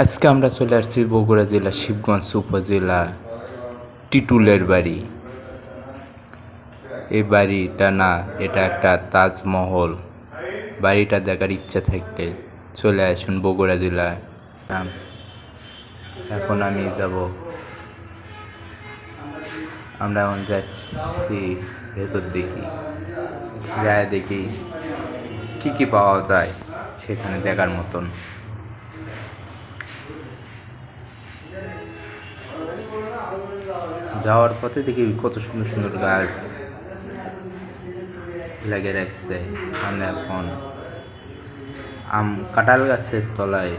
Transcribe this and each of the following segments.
আজকে আমরা চলে আসছি বগুড়া জেলা, শিবগঞ্জ উপজেলা, টিটুলের বাড়ি। এই বাড়িটা না, এটা একটা তাজমহল। বাড়িটা দেখার ইচ্ছা থাকলে চলে আসুন বগুড়া জেলায় এখন আমি যাব। আমরা এখন যাচ্ছি ভেতর দেখি যায় দেখি কী কী পাওয়া যায় সেখানে দেখার মতন। যাওয়ার পথে দেখি কত সুন্দর সুন্দর গাছ লেগে রাখছে, আমি এখন। আম, কাঁঠাল গাছের তলায়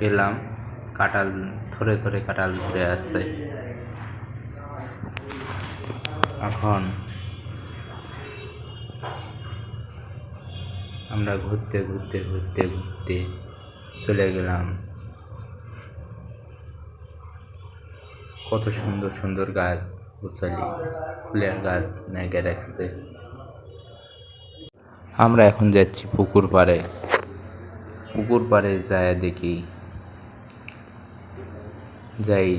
গেলাম, কাঁঠাল ধরে ধরে কাঁঠাল ধরে আছে। এখন আমরা ঘুরতে ঘুরতে ঘুরতে ঘুরতে চলে গেলাম। কত সুন্দর সুন্দর গাছ গোছালি ফুলের গাছ নেগে রাখছে আমরা এখন যাচ্ছি পুকুর পাড়ে। পুকুর পাড়ে যায় দেখি। যাই,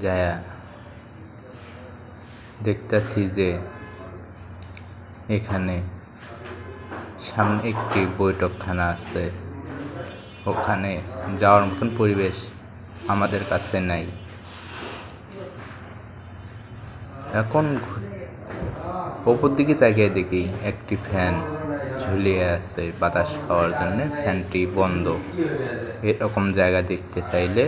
যায়া। দেখতেছি যে এখানে সামনে একটি বৈঠকখানা আছে। ওখানে যাওয়ার মতন পরিবেশ আমাদের কাছে নাই। এখন ওপর দিকে তাকিয়ে দেখি একটি ফ্যান ঝুলিয়ে আছে বাতাস খাওয়ার জন্য। ফ্যানটি বন্ধ। এরকম জায়গা দেখতে চাইলে